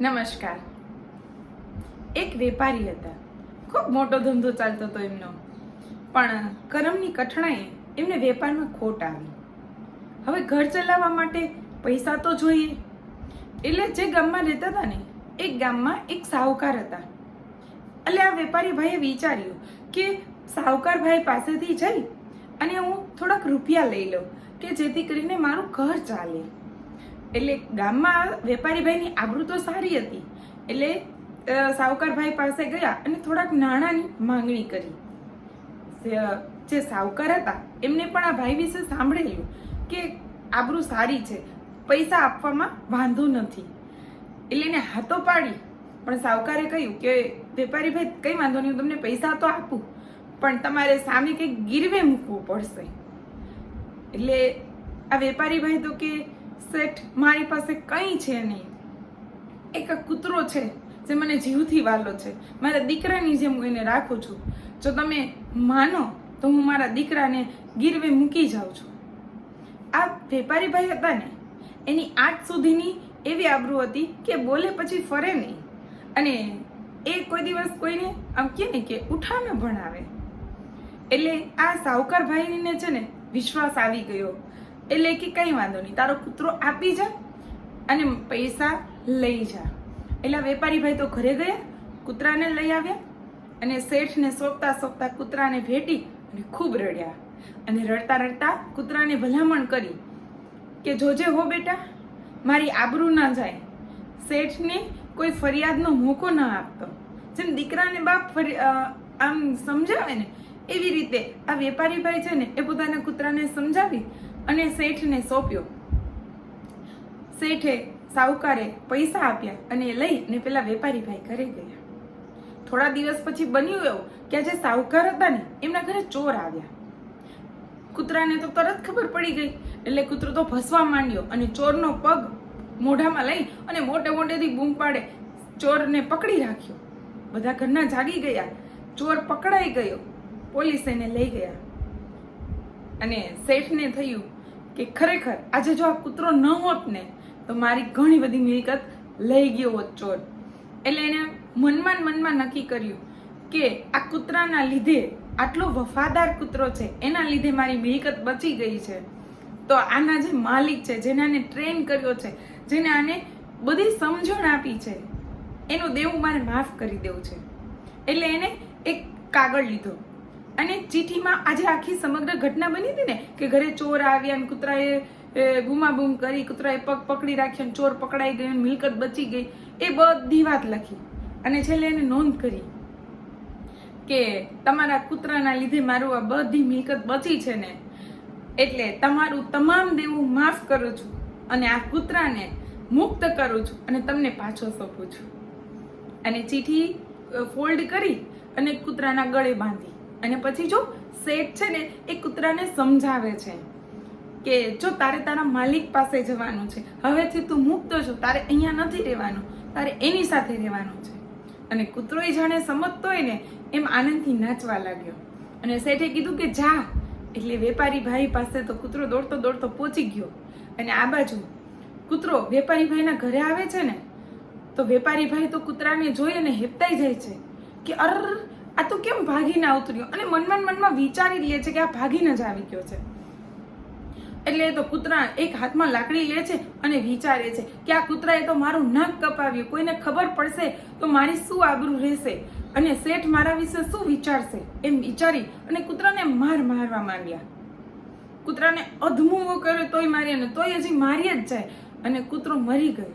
નમસ્કાર. એક વેપારી હતા. ખૂબ મોટો ધંધો ચાલતો હતો એમનો. પણ કરમની કઠણાએ એમને વેપારમાં ખોટ આવી. હવે ઘર ચલાવવા માટે પૈસા તો જોઈએ. એટલે જે ગામમાં રહેતા હતા ને એક ગામમાં એક સાહુકાર હતા. એટલે આ વેપારી ભાઈએ વિચાર્યું કે સાહુકાર ભાઈ પાસેથી જઈ અને હું થોડાક રૂપિયા લઈ લઉં કે જેથી કરીને મારું ઘર ચાલે. એટલે ગામમાં વેપારીભાઈની આબરૂ તો સારી હતી. એટલે સાવકારભાઈ પાસે ગયા અને થોડાક નાણાંની માંગણી કરી. જે- સાવકાર હતા, એમને પણ આ ભાઈ વિશે સાંભળેલું કે આબરૂ સારી છે, પૈસા આપવામાં વાંધો નથી. એટલે એને હાથો પાડી, પણ સાવકારે કહ્યું કે વેપારી ભાઈ કંઈ વાંધો નહીં, હું તમને પૈસા તો આપું, પણ તમારે સામે કંઈક ગીરવે મૂકવું પડશે. એટલે આ વેપારી ભાઈ તો કે શેઠ મારી પાસે કંઈ છે નહીં. એક કૂતરો છે જે મને જીવથી વાલો છે. મારા દીકરાની જેમ હું એને રાખું છું. જો તમે માનો તો હું મારા દીકરાને ગીરવે મૂકી જાઉં છું. આ વેપારી ભાઈ હતા ને, એની આજ સુધીની એવી આબરૂ હતી કે બોલે પછી ફરે નહીં. અને એ કોઈ દિવસ કોઈને આમ કે ને કે ઉઠાને ભણાવે. એટલે આ સાવકાર ભાઈને છે ને વિશ્વાસ આવી ગયો. એટલે કે કંઈ વાંધો નહીં. તારો કૂતરો આપી જા અને પૈસા લઈ જા. એટલે વેપારી ભાઈ તો ઘરે ગયા, કૂતરાને લઈ આવ્યા અને શેઠને સોંપતા સોંપતા કૂતરાને ભેટી અને ખૂબ રડ્યા. અને રડતા રડતા કૂતરાને ભલામણ કરી કે, જોજે હો બેટા, મારી આબરૂ ના જાય. શેઠને કોઈ ફરિયાદનો મોકો ના આપતો. જેમ દીકરાને બાપ આમ સમજાવે ને એવી રીતે આ વેપારી ભાઈ છે ને એ પોતાના કૂતરાને સમજાવી અને શેઠને સોંપ્યો. શેઠે સાહુકારે પૈસા આપ્યા અને એ લઈ અને પેલા વેપારી ભાઈ ઘરે ગયા. થોડા દિવસ પછી બન્યું એવું કે જે સાહુકાર હતા ને, એમના ઘરે ચોર આવ્યા. કૂતરાને તો તરત ખબર પડી ગઈ, એટલે કૂતરો તો ભસવા માંડ્યો અને ચોરનો પગ મોઢામાં લઈ અને મોટે મોટેથી બૂમ પાડે ચોરને પકડી રાખ્યો. બધા ઘરના જાગી ગયા. ચોર પકડાઈ ગયો. પોલીસ એને લઈ ગયા. અને શેઠને થયું કે ખરેખર આજે જો આ કૂતરો ન હોત ને, તો મારી ઘણી બધી મિલકત લઈ ગયો હોત ચોર. એટલે એને મનમાં મનમાં નક્કી કર્યું કે આ કૂતરાના લીધે આટલો વફાદાર કૂતરો છે, એના લીધે મારી મિલકત બચી ગઈ છે. તો આના જે માલિક છે, જેને આને ટ્રેન કર્યો છે, જેને આને બધી સમજણ આપી છે, એનું દેવું મારે માફ કરી દેવું છે. એટલે એને એક કાગળ લીધો. અને ચીઠીમાં આજે આખી સમગ્ર ઘટના બની હતી ને કે ઘરે ચોર આવ્યા અને કૂતરાએ એ, બૂમાબૂમ કરી કૂતરાએ પગ પકડી રાખ્યો અને ચોર પકડાઈ ગયો મિલકત બચી ગઈ એ બધી વાત લખી. અને છેલ્લે એને નોંધ કરી કે તમારા કૂતરાના લીધે મારું આ બધી મિલકત બચી છે ને એટલે તમારું તમામ દેવું માફ કરું છું અને આ કૂતરાને મુક્ત કરું છું અને તમને પાછો સોંપું છું. અને ચીઠી ફોલ્ડ કરી અને કૂતરાના ગળે બાંધી. અને પછી જો શેઠ છે ને, એ કૂતરાને સમજાવે છે કે જો તારે તારા માલિક પાસે જવાનું છે, હવેથી તું મુક્ત છો, તારે અહીંયા નથી રહેવાનું, તારે એની સાથે રહેવાનું છે. અને કૂતરો એ જાણે સમજતો હોય ને, એમ આનંદથી નાચવા લાગ્યો. અને શેઠે કીધું કે જા, એટલે વેપારી ભાઈ પાસે તો કૂતરો દોડતો દોડતો પહોંચી ગયો. અને આ બાજુ કૂતરો વેપારી ભાઈના ઘરે આવે છે ને, તો વેપારી ભાઈ તો કૂતરાને જોઈ અને હેપતાઈ જાય છે કે અર આ તો કેમ ભાગીને ઉતર્યો અને મનમાં મનમાં વિચારી લે છે કે આ ભાગીને જ આવી ગયો છે. એટલે એ તો કૂતરા એક હાથમાં લાકડી લે છે અને વિચારે છે કે આ કૂતરાએ તો મારું નાક કપાવ્યું. કોઈને ખબર પડશે તો મારી શું આબરૂ રહેશે? અને શેઠ મારા વિશે શું વિચારશે? એમ વિચારી અને કૂતરાને માર મારવા માંડ્યા. કૂતરાને અધમુવો કર્યો તોય મારી અને તોય હજી મારી જ જાય. અને કૂતરો મરી ગયો.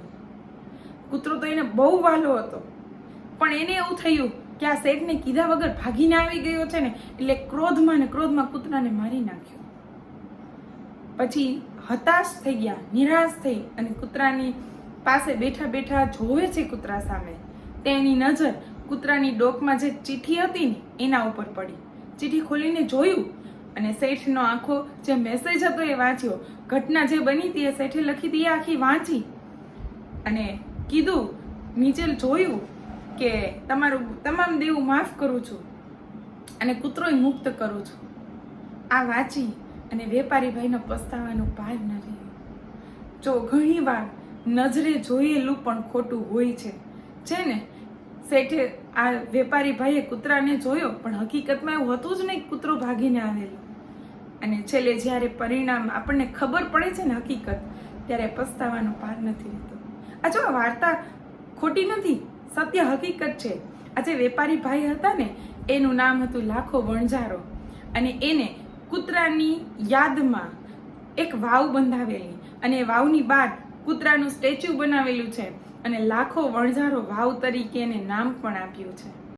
કૂતરો તો એને બહુ વાલો હતો. પણ એને એવું થયું કે આ શેઠને કીધા વગર ભાગીને આવી ગયો છે ને, એટલે ક્રોધમાં ને ક્રોધમાં કૂતરાને મારી નાખ્યો. પછી હતાશ થઈ ગયા, નિરાશ થઈ અને કૂતરાની પાસે બેઠા બેઠા જોવે છે કૂતરા સામે. તેની નજર કૂતરાની ડોકમાં જે ચિઠ્ઠી હતી ને, એના ઉપર પડી. ચીઠી ખોલીને જોયું અને શેઠનો આખો જે મેસેજ હતો એ વાંચ્યો. ઘટના જે બની હતી એ શેઠે લખી હતી એ આખી વાંચી અને કીધું, નીચે જોયું કે તમારું તમામ દેવું માફ કરું છું અને કૂતરોય મુક્ત કરું છું. આ વાંચી અને વેપારી ભાઈનો પસ્તાવાનો પાર ન રહ્યો જો ઘણીવાર નજરે જોયેલું પણ ખોટું હોય છે. છે ને? શેઠે આ વેપારી ભાઈએ કૂતરાને જોયો, પણ હકીકતમાં એવું હતું જ નહીં કૂતરો ભાગીને આવેલો. અને છેલ્લે જ્યારે પરિણામ આપણને ખબર પડે છે ને હકીકત, ત્યારે પસ્તાવાનો પાર નથી રહેતો. આ જો વાર્તા ખોટી નથી સત્ય હકીકત છે. આ જે વેપારી ભાઈ હતા ને, એનું નામ હતું લાખો વણઝારો. અને એને કૂતરાની યાદમાં એક વાવ બંધાવેલી. અને વાવની બાદ કૂતરાનું સ્ટેચ્યુ બનાવેલું છે. અને લાખો વણઝારો વાવ તરીકે એને નામ પણ આપ્યું છે.